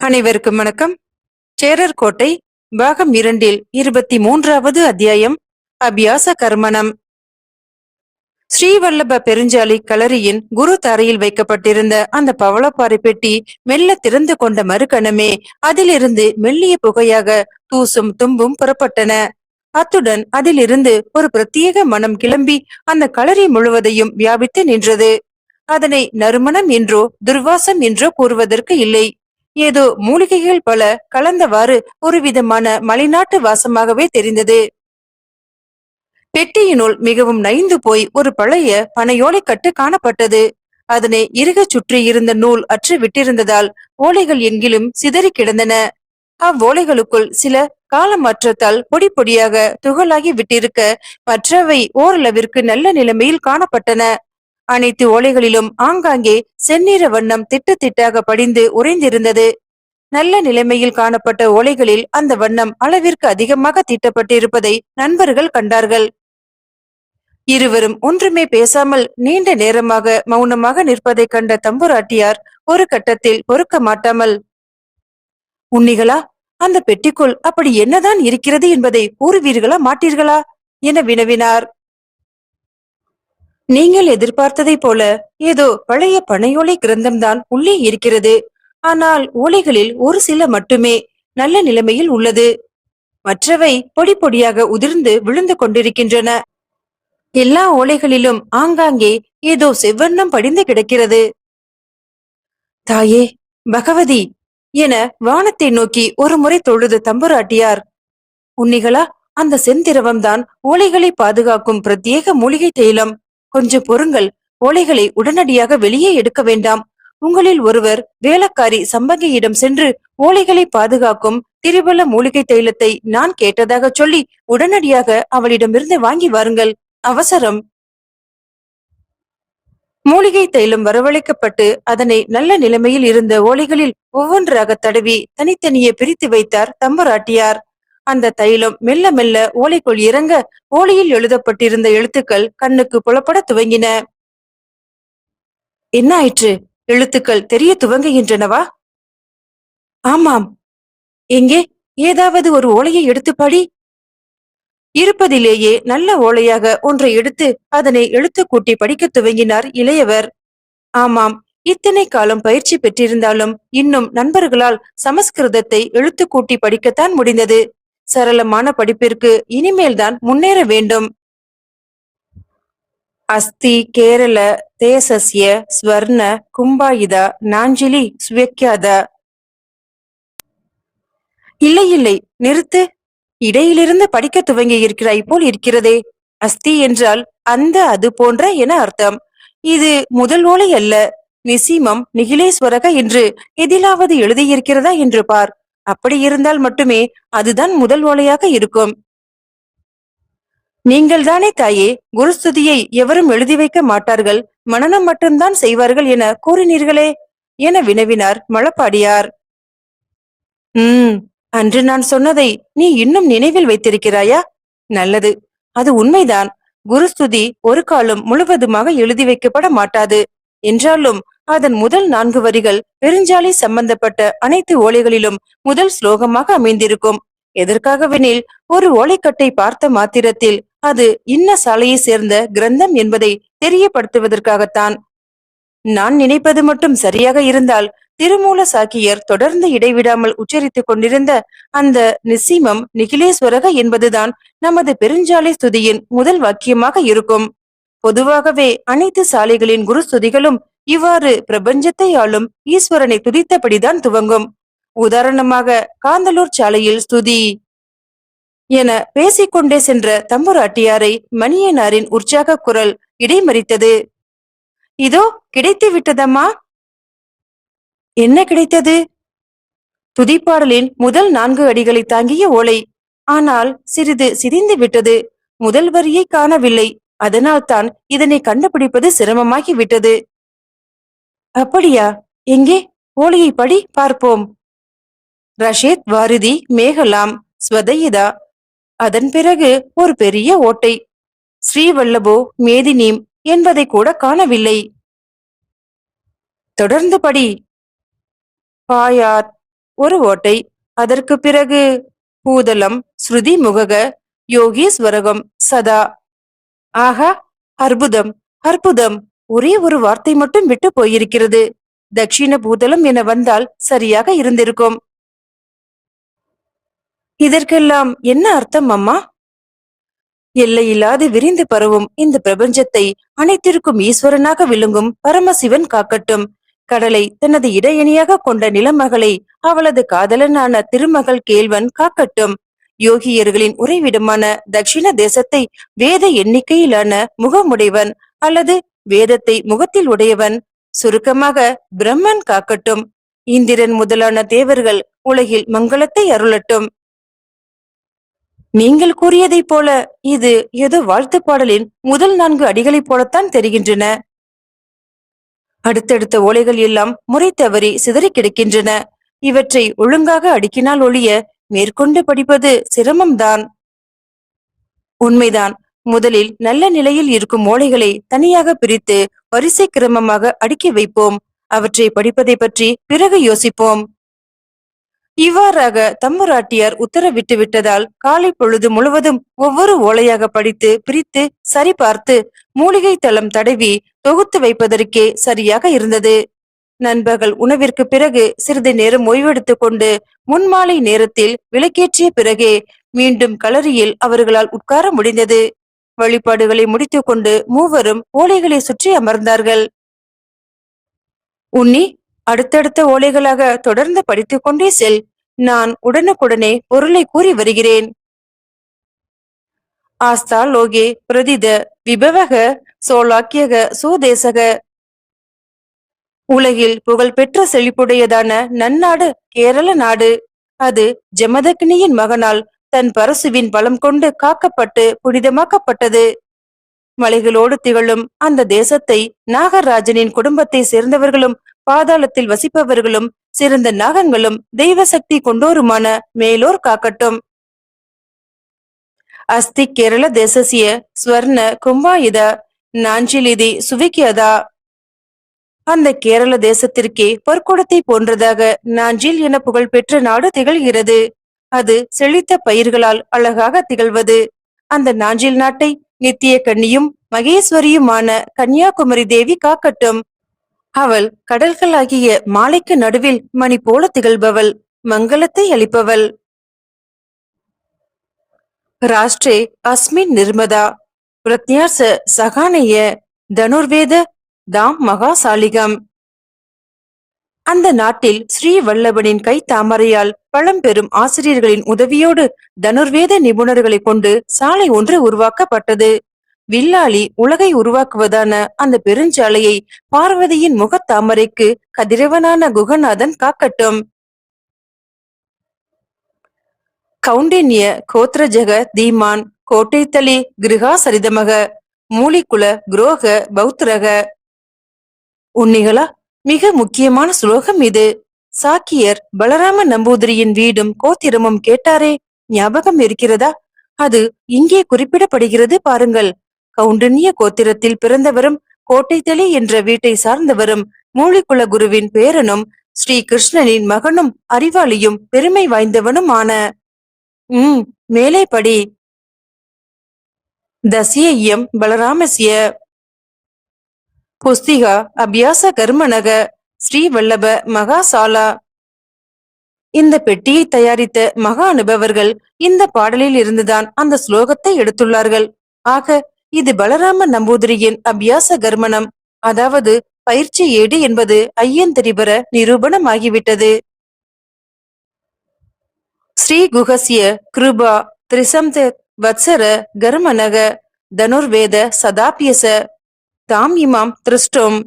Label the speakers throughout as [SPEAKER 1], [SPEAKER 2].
[SPEAKER 1] அனைவருக்கும் வணக்கம். சேரர் கோட்டை பாகம் இரண்டில் இருபத்தி மூன்றாவது அத்தியாயம் அபியாச கர்மணம். ஸ்ரீவல்லப பெருஞ்சாலி களரியின் குரு தரையில் வைக்கப்பட்டிருந்த அந்த பவளப்பாறை பெட்டி மெல்ல திறந்து கொண்ட மறுகணமே அதிலிருந்து மெல்லிய புகையாக தூசும் தும்பும் புறப்பட்டன. அத்துடன் அதிலிருந்து ஒரு பிரத்யேக மனம் கிளம்பி அந்த களரி முழுவதையும் வியாபித்து நின்றது. அதனை நறுமணம் என்றோ துர்வாசம் என்றோ கூறுவதற்கு இல்லை. ஏதோ மூலிகைகள் பல கலந்தவாறு ஒரு விதமான மலைநாட்டு வாசமாகவே தெரிந்தது. பெட்டியினுள் மிகவும் நைந்து போய் ஒரு பழைய பனையோலை கட்டு காணப்பட்டது. அதனை இறுகச் சுற்றி இருந்த நூல் அற்று விட்டிருந்ததால் ஓலைகள் எங்கிலும் சிதறி கிடந்தன. அவ்வோலைகளுக்குள் சில காலமாற்றத்தால் பொடி பொடியாக துகளாகி விட்டிருக்க மற்றவை ஓரளவிற்கு நல்ல நிலைமையில் காணப்பட்டன. அனைத்து ஓலைகளிலும் ஆங்காங்கே செந்நிற வண்ணம் திட்டு திட்டாக படிந்து உறைந்திருந்தது. நல்ல நிலைமையில் காணப்பட்ட ஓலைகளில் அந்த வண்ணம் அளவிற்கு அதிகமாக தீட்டப்பட்டிருப்பதை நண்பர்கள் கண்டார்கள். இருவரும் ஒன்றுமே பேசாமல் நீண்ட நேரமாக மௌனமாக நிற்பதை கண்ட தம்புராட்டியார் ஒரு கட்டத்தில் பொறுக்க மாட்டாமல் உன்னிகளா அந்த பெட்டிக்குள் அப்படி என்னதான் இருக்கிறது என்பதை கூறுவீர்களா மாட்டீர்களா? என வினவினார். நீங்கள் எதிர்பார்த்ததைப் போல ஏதோ பழைய பனையோலை கிரந்தம்தான் உள்ளே இருக்கிறது. ஆனால் ஓலைகளில் ஒரு சில மட்டுமே நல்ல நிலைமையில் உள்ளது. மற்றவை பொடி பொடியாக உதிர்ந்து விழுந்து கொண்டிருக்கின்றன. எல்லா ஓலைகளிலும் ஆங்காங்கே ஏதோ செவ்வண்ணம் படிந்து கிடக்கிறது. தாயே பகவதி என வானத்தை நோக்கி ஒரு முறை தொழுது தம்புராட்டியார். உன்னிகளா அந்த செந்திரவம்தான் ஓலைகளை பாதுகாக்கும் பிரத்யேக மூலிகை தைலம். கொஞ்சம் பொறுங்கள். ஓலைகளை உடனடியாக வெளியே எடுக்க வேண்டாம். உங்களில் ஒருவர் வேலக்காரி சம்பங்கியிடம் சென்று ஓலைகளை பாதுகாக்கும் திரிபல மூலிகை தைலத்தை நான் கேட்டதாக சொல்லி உடனடியாக அவளிடமிருந்து வாங்கி வாருங்கள். அவசரம். மூலிகை தைலம் வரவழைக்கப்பட்டு அதனை நல்ல நிலைமையில் இருந்த ஓலைகளில் ஒவ்வொன்றாக தடவி தனித்தனியே பிரித்து வைத்தார் தம்பராட்டியார். அந்த தைலம் மெல்ல மெல்ல ஓலைக்குள் இறங்க ஓலையில் எழுதப்பட்டிருந்த எழுத்துக்கள் கண்ணுக்கு புலப்பட துவங்கின. என்ன ஆயிற்று? எழுத்துக்கள் தெரிய துவங்குகின்றனவா? ஆமாம். எங்கே? ஏதாவது ஒரு ஓலையை எடுத்து படி. இருப்பதிலேயே நல்ல ஓலையாக ஒன்றை எடுத்து அதனை எழுத்து கூட்டி படிக்கத் துவங்கினார் இளையவர். ஆமாம். இத்தனை காலம் பயிற்சி பெற்றிருந்தாலும் இன்னும் நண்பர்களால் சமஸ்கிருதத்தை எழுத்து கூட்டி படிக்கத்தான் முடிந்தது. சரளமான படிப்பிற்கு இனிமேல்தான் முன்னேற வேண்டும். அஸ்தி கேரள தேசஸ்ய ஸ்வர்ண கும்பாயுதா நாஞ்சிலி சுவக்கியாத இல்லை இல்லை நிறுத்து. இடையிலிருந்து படிக்க துவங்கி இருக்கிறாய் போல் இருக்கிறதே. அஸ்தி என்றால் அந்த அது போன்ற என அர்த்தம். இது முதல் ஓலை அல்ல. நிசீமம் நிகிலேஸ்வரக என்று எதிலாவது எழுதியிருக்கிறதா என்று பார். அப்படி இருந்தால் மட்டுமே அதுதான் முதல் ஓலையாக இருக்கும். நீங்கள் தானே தாயே குருஸ்துதியை எவரும் எழுதி வைக்க மாட்டார்கள் மனனம் மட்டும்தான் செய்வார்கள் என கூறினீர்களே என வினவினார் மழப்பாடியார் உம் அன்று நான் சொன்னதை நீ இன்னும் நினைவில் வைத்திருக்கிறாயா? நல்லது அது உண்மைதான் குருஸ்துதி ஒரு காலம் முழுவதுமாக எழுதி வைக்கப்பட மாட்டாது. என்றாலும் அதன் முதல் நான்கு வரிகள் பெருஞ்சாலை சம்பந்தப்பட்ட அனைத்து ஓலைகளிலும் முதல் ஸ்லோகமாக அமைந்திருக்கும். எதற்காகவெனில் ஒரு ஓலைக்கட்டை பார்த்த மாத்திரத்தில் அது இன்ன சாலையை சேர்ந்த கிரந்தம் என்பதை தெரியப்படுத்துவதற்காகத்தான். நான் நினைப்பது மட்டும் சரியாக இருந்தால் திருமூல சாக்கியர் தொடர்ந்து இடைவிடாமல் உச்சரித்துக் கொண்டிருந்த அந்த நிசீமம் நிகிலேஸ்வரக என்பதுதான் நமது பெருஞ்சாலை ஸ்துதியின் முதல் வாக்கியமாக இருக்கும். பொதுவாகவே அனைத்து சாலைகளின் குரு ஸ்துதிகளும் இவ்வாறு பிரபஞ்சத்தை ஆளும் ஈஸ்வரனை துதித்தபடிதான் துவங்கும். உதாரணமாக காந்தலூர் சாலையில் ஸ்துதி என பேசிக்கொண்டே சென்ற தம்புராட்டியாரை மணியனாரின் உற்சாக குரல் இடைமறித்தது. இதோ கிடைத்து விட்டதம்மா என்ன கிடைத்தது? துதிப்பாடலின் முதல் நான்கு அடிகளை தாங்கிய ஓலை. ஆனால் சிறிது சிதைந்து விட்டது முதல் வரியை காணவில்லை. அதனால்தான் இதனை கண்டுபிடிப்பது சிரமமாகி விட்டது அப்படியா? எங்கே? ஓலையை படி பார்ப்போம். ரஷேத் வாரிதி மேகலாம் ஸ்வதயிதா. அதன் பிறகு ஒரு பெரிய ஓட்டை. ஸ்ரீவல்லபோ மேதினீம் என்பதை கூட காணவில்லை. தொடர்ந்து படி. பாயார் ஒரு ஓட்டை. அதற்கு பிறகு பூதலம் ஸ்ருதி முகக யோகீஸ்வரகம் சதா. ஆஹா அற்புதம் அற்புதம். ஒரே ஒரு வார்த்தை மட்டும் விட்டு போயிருக்கிறது. தட்சிண பூதலம் என வந்தால் சரியாக இருந்திருக்கும். இதற்கெல்லாம் என்ன அர்த்தம் அம்மா? எல்லையில்லாது விரிந்து பரவும் இந்த பிரபஞ்சத்தை அனைத்திற்கும் ஈஸ்வரனாக விழுங்கும் பரமசிவன் காக்கட்டும். கடலை தனது இடையணியாக கொண்ட நிலமகளை அவளது காதலனான திருமகள் கேள்வன் காக்கட்டும். யோகியர்களின் உறைவிடமான தட்சிண தேசத்தை வேத எண்ணிக்கையிலான முகமுடையவன் அல்லது வேதத்தை முகத்தில் உடையவன் சுருக்கமாக பிரம்மன் காக்கட்டும். இந்திரன் முதலான தேவர்கள் உலகில் மங்களத்தை அருளட்டும். நீங்கள் கூறியதைப் போல இது ஏதோ வாழ்த்து பாடலின் முதல் நான்கு அடிகளைப் போலத்தான் தெரிகின்றன. அடுத்தடுத்த ஓலைகள் எல்லாம் முறை தவறி சிதறி கிடக்கின்றன. இவற்றை ஒழுங்காக அடுக்கினால் ஒழிய மேற்கொண்டு படிப்பது சிரமம்தான். உண்மைதான். முதலில் நல்ல நிலையில் இருக்கும் ஓலைகளை தனியாக பிரித்து வரிசை கிரமமாக அடுக்கி வைப்போம். அவற்றை படிப்பதை பற்றி பிறகு யோசிப்போம். இவ்வாறாக தம்முராட்டியார் உத்தரவிட்டு விட்டதால் காலை பொழுது முழுவதும் ஒவ்வொரு ஓலையாக படித்து பிரித்து சரிபார்த்து மூலிகை தளம் தடவி தொகுத்து வைப்பதற்கே சரியாக இருந்தது. நண்பகல் உணவிற்கு பிறகு சிறிது நேரம் ஓய்வெடுத்துக் கொண்டு முன்மாலை நேரத்தில் விளக்கேற்றிய பிறகே மீண்டும் களரியில் அவர்களால் உட்கார முடிந்தது. வழிபாடுகளை முடித்துக்கொண்டு மூவரும் ஓலைகளை சுற்றி அமர்ந்தார்கள். உன்னி அடுத்தடுத்த ஓலைகளாக தொடர்ந்து படித்துக் கொண்டே செல். நான் உடனுக்குடனே பொருளை கூறி வருகிறேன். ஆஸ்தா லோகே பிரதித விபவக சோலாக்கியக சுதேசக உலகில் புகழ்பெற்ற செழிப்புடையதான நன்னாடு கேரள நாடு. அது ஜமதக்னியின் மகனால் தன் பரசுவின் பலம் கொண்டு காக்கப்பட்டு புனிதமாக்கப்பட்டது. மலைகளோடு திகழும் அந்த தேசத்தை நாகராஜனின் குடும்பத்தை சேர்ந்தவர்களும் பாதாளத்தில் வசிப்பவர்களும் சிறந்த நாகங்களும் தெய்வ சக்தி கொண்டோருமான மேலோர் காக்கட்டும். அஸ்தி கேரள தேசசிய ஸ்வர்ண கும்பாயுத நாஞ்சிலிதி சுவிக்கியதா? அந்த கேரள தேசத்திற்கே பொற்குடத்தை போன்றதாக நாஞ்சில் என புகழ்பெற்ற நாடு திகழ்கிறது. அது செழித்த பயிர்களால் அழகாக திகழ்வது. அந்த நாஞ்சில் நாட்டை நித்திய கன்னியும் மகேஸ்வரியுமான கன்னியாகுமரி தேவி காக்கட்டும். அவள் கடல்களாகிய மாலைக்கு நடுவில் மணி போல திகழ்பவள் மங்களத்தை அளிப்பவள். ராஷ்டிரே அஸ்மின் நிர்மதா பிரத்யாச சகானய தனுர்வேத தாம் மகாசாலிகம். அந்த நாட்டில் ஸ்ரீ வல்லபனின் கை தாமரையால் பழம்பெரும் ஆசிரியர்களின் உதவியோடு தனுர்வேத நிபுணர்களை கொண்டு சாலை ஒன்று உருவாக்கப்பட்டது. வில்லாளி உலகை உருவாக்குவதான அந்த பெருஞ்சாலையை பார்வதியின் முகத்தாமரைக்கு கதிரவனான குகநாதன் காக்கட்டும். கௌண்டின்ய கோத்ரஜக தீமான் கோட்டைத்தலி கிருகா சரிதமக மூலிக்குல குரோக பௌத்ரக உன்னிகளா மிக முக்கியமான சுலோகம் இது. சாக்கியர் பலராம நம்பூதிரியின் வீடும் கோத்திரமும் கேட்டாரே ஞாபகம் இருக்கிறதா? அது இங்கே குறிப்பிடப்படுகிறது பாருங்கள். கவுண்டன்ய கோத்திரத்தில் பிறந்தவரும் கோட்டைத்தளி என்ற வீட்டை சார்ந்தவரும் மூலிக்குல குருவின் பேரனும் ஸ்ரீ கிருஷ்ணனின் மகனும் அறிவாளியும் பெருமை வாய்ந்தவனும் ஆன உம் மேலே படி. தசியம் பலராமசிய புஸ்திகா அபியாச கர்மனக ஸ்ரீவல்லப மகாசாலா. இந்த பெட்டியை தயாரித்த மகா அனுபவர்கள் இந்த பாடலில் இருந்துதான் அந்த ஸ்லோகத்தை எடுத்துள்ளார்கள். ஆக இது பலராம நம்பூதிரியின் அபியாச கர்மணம் அதாவது பயிற்சி ஏடு என்பது ஐயன் ஐயந்தெரிபர நிரூபணமாகிவிட்டது. ஸ்ரீ குகசிய கிருபா திரிசம்த வத்சர கர்மனக தனுர்வேத சதாபியச தாம் இமாம் திருஷ்டும்.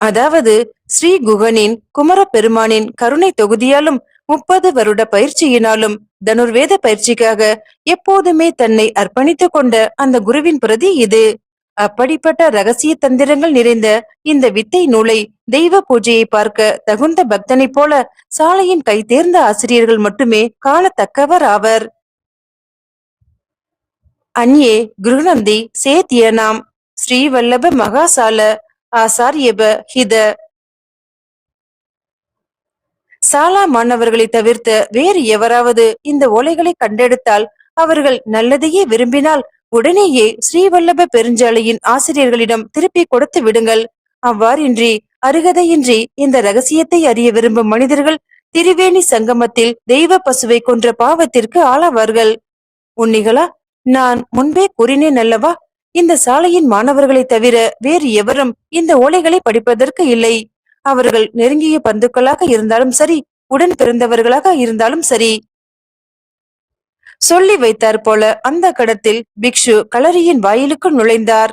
[SPEAKER 1] அதாவது ஸ்ரீ குகனின் குமர பெருமானின் கருணை தொகுதியாலும் முப்பது வருட பயிற்சியினாலும் தனுர்வேத பயிற்சிக்காக எப்போதுமே தன்னை அர்ப்பணித்துக் கொண்ட அந்த குருவின் பிரதி இது. அப்படிப்பட்ட ரகசிய தந்திரங்கள் நிறைந்த இந்த வித்தை நூலை தெய்வ பூஜையை பார்க்க தகுந்த பக்தனைப் போல சாலையின் கை தேர்ந்த ஆசிரியர்கள் மட்டுமே காணத்தக்கவர் ஆவர். அந்யே குருநந்தி சேத்தியனாம். ஸ்ரீவல்லப மகாசால ஆசாரியப ஹித. சாலா மாணவர்களை தவிர்த்த வேறு எவராவது இந்த ஓலைகளை கண்டெடுத்தால் அவர்கள் நல்லதையே விரும்பினால் உடனேயே ஸ்ரீவல்லப பெருஞ்சாலையின் ஆசிரியர்களிடம் திருப்பி கொடுத்து விடுங்கள். அவ்வாறின்றி அருகதையின்றி இந்த ரகசியத்தை அறிய விரும்பும் மனிதர்கள் திரிவேணி சங்கமத்தில் தெய்வ பசுவை கொன்ற பாவத்திற்கு ஆளாவார்கள். உன்னிகளா நான் முன்பே கூறினேன் அல்லவா? இந்த சாலையின் மாணவர்களை தவிர வேறு எவரும் இந்த ஓலைகளை படிப்பதற்கு இல்லை. அவர்கள் நெருங்கிய பந்துக்களாக இருந்தாலும் சரி உடன் பிறந்தவர்களாக இருந்தாலும் சரி. சொல்லி வைத்தார் போல அந்த கடத்தில் பிக்ஷு கலரியின் வாயிலுக்கு நுழைந்தார்.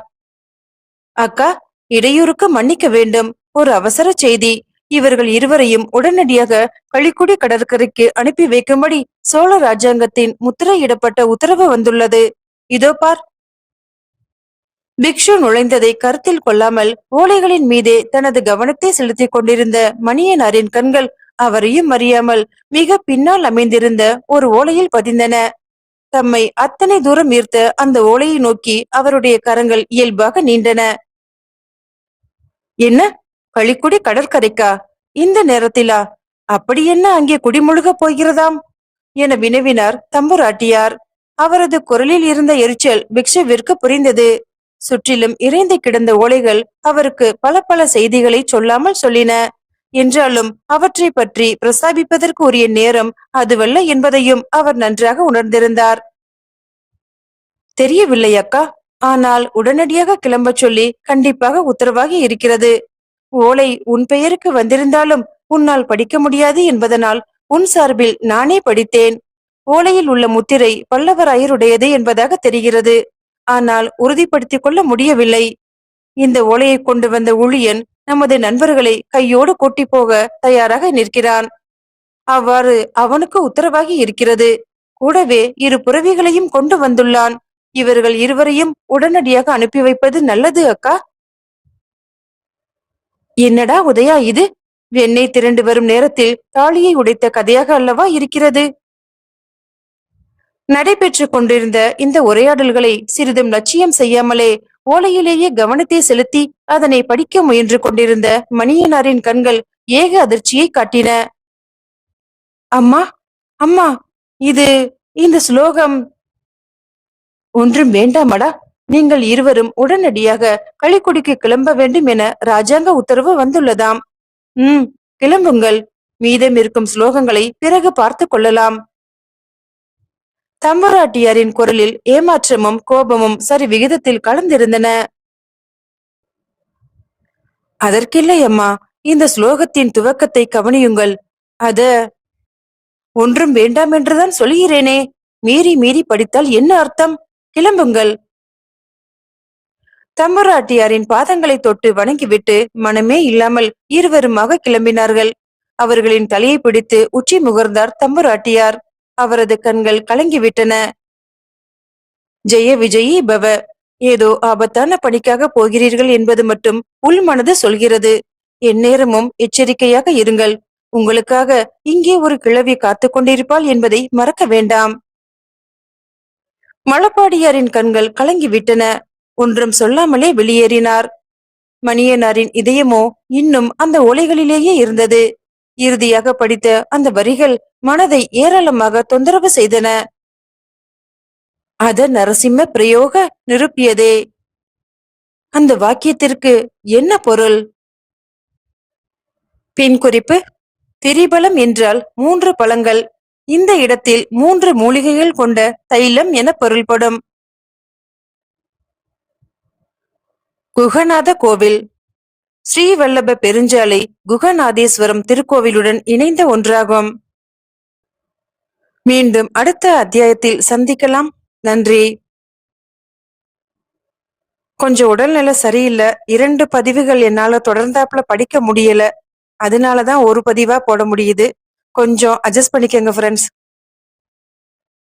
[SPEAKER 1] அக்கா இடையூறுக்கு மன்னிக்க வேண்டும். ஒரு அவசர செய்தி. இவர்கள் இருவரையும் உடனடியாக களிக்குடி கடற்கரைக்கு அனுப்பி வைக்கும்படி சோழ ராஜாங்கத்தின் முத்திரையிடப்பட்ட உத்தரவு வந்துள்ளது. இதோ பார் பிக்ஷு நுழைந்ததை கருத்தில் கொள்ளாமல் ஓலைகளின் மீதே தனது கவனத்தை செலுத்திக் கொண்டிருந்த மணியனாரின் கண்கள் அவரையும் அறியாமல் மிக பின்னால் அமைந்திருந்த ஒரு ஓலையில் பதிந்தன. தம்மை அத்தனை தூரம் ஈர்த்த அந்த ஓலையை நோக்கி அவருடைய கரங்கள் இயல்பாக நீண்டன. என்ன? களிக்குடி கடற்கரைக்கா? இந்த நேரத்திலா? அப்படி என்ன அங்கே குடிமுழுக போகிறதாம்? என வினவினார் தம்புராட்டியார். அவரது குரலில் இருந்த எரிச்சல் பிக்ஷுவிற்கு புரிந்தது. சுற்றிலும் இறைந்து கிடந்த ஓலைகள் அவருக்கு பல பல செய்திகளை சொல்லாமல் சொல்லின. என்றாலும் அவற்றை பற்றி பிரஸ்தாபிப்பதற்கு உரிய நேரம் அதுவல்ல என்பதையும் அவர் நன்றாக உணர்ந்திருந்தார். தெரியவில்லை அக்கா. ஆனால் உடனடியாக கிளம்பச் சொல்லி கண்டிப்பாக உத்தரவாகி இருக்கிறது. ஓலை உன் பெயருக்கு வந்திருந்தாலும் உன்னால் படிக்க முடியாது என்பதனால் உன் சார்பில் நானே படித்தேன். ஓலையில் உள்ள முத்திரை பல்லவராயருடையது என்பதாக தெரிகிறது. ஆனால் உறுதிப்படுத்திக் கொள்ள முடியவில்லை. இந்த ஓலையை கொண்டு வந்த ஊழியன் நமது நண்பர்களை கையோடு கூட்டி போக தயாராக நிற்கிறான். அவ்வாறு அவனுக்கு உத்தரவாகி இருக்கிறது. கூடவே இரு புறவிகளையும் கொண்டு வந்துள்ளான். இவர்கள் இருவரையும் உடனடியாக அனுப்பி வைப்பது நல்லது அக்கா. என்னடா உதயா இது? வெண்ணெய் திரண்டு வரும் நேரத்தில் தாலியை உடைத்த கதையாக அல்லவா இருக்கிறது? நடைபெற்றுக் கொண்டிருந்த இந்த உரையாடல்களை சிறிதும் லட்சியம் செய்யாமலே ஓலையிலேயே கவனத்தை செலுத்தி அதனை படிக்க முயன்று கொண்டிருந்த மணியனாரின் கண்கள் ஏக அதிர்ச்சியை காட்டின. அம்மா அம்மா இது இந்த ஸ்லோகம் ஒன்றும் வேண்டாமடா நீங்கள் இருவரும் உடனடியாக களிக்குடிக்கு கிளம்ப வேண்டும் என ராஜாங்க உத்தரவு வந்துள்ளதாம். உம் கிளம்புங்கள். மீதம் இருக்கும் ஸ்லோகங்களை பிறகு பார்த்து கொள்ளலாம். தம்பராட்டியாரின் குரலில் ஏமாற்றமும் கோபமும் சரி விகிதத்தில் கலந்திருந்தன. அதற்கில்லை அம்மா இந்த ஸ்லோகத்தின் துவக்கத்தை கவனியுங்கள். அத ஒன்றும் வேண்டாம் என்றுதான் சொல்கிறேனே மீறி மீறி படித்தால் என்ன அர்த்தம்? கிளம்புங்கள். தம்பராட்டியாரின் பாதங்களை தொட்டு வணங்கிவிட்டு மனமே இல்லாமல் இருவருமாக கிளம்பினார்கள். அவர்களின் தலையை பிடித்து உச்சி முகர்ந்தார் தம்பராட்டியார். அவரது கண்கள் கலங்கிவிட்டன. ஜெய விஜயி பவ ஏதோ ஆபத்தான பணிக்காக போகிறீர்கள் என்பது மட்டும் உள் மனது சொல்கிறது. எந்நேரமும் எச்சரிக்கையாக இருங்கள். உங்களுக்காக இங்கே ஒரு கிழவி காத்து கொண்டிருப்பாள் என்பதை மறக்க வேண்டாம். மலப்பாடியாரின் கண்கள் கலங்கிவிட்டன. ஒன்றும் சொல்லாமலே வெளியேறினார். மணியனாரின் இதயமோ இன்னும் அந்த ஒலைகளிலேயே இருந்தது. இறுதியாக படித்த அந்த வரிகள் மனதை ஏராளமாக தொந்தரவு செய்தன. அத நரசிம்ம பிரயோக நிரூபியதே. அந்த வாக்கியத்திற்கு என்ன பொருள்? பின் குறிப்பு திரிபலம் என்றால் மூன்று பழங்கள் இந்த இடத்தில் மூன்று மூலிகைகள் கொண்ட தைலம் என பொருள்படும். குகநாத கோவில் ஸ்ரீவல்லப பெருஞ்சாலை குகநாதேஸ்வரம் திருக்கோவிலுடன் இணைந்த ஒன்றாகும். மீண்டும் அடுத்த அத்தியாயத்தில் சந்திக்கலாம். நன்றி. கொஞ்சம் உடல்நிலை சரியில்லை. இரண்டு பதிவுகள் என்னால தொடர்ந்தாப்புல படிக்க முடியல. அதனாலதான் ஒரு பதிவா போட முடியுது. கொஞ்சம் அட்ஜஸ்ட் பண்ணிக்கோங்க ஃப்ரெண்ட்ஸ்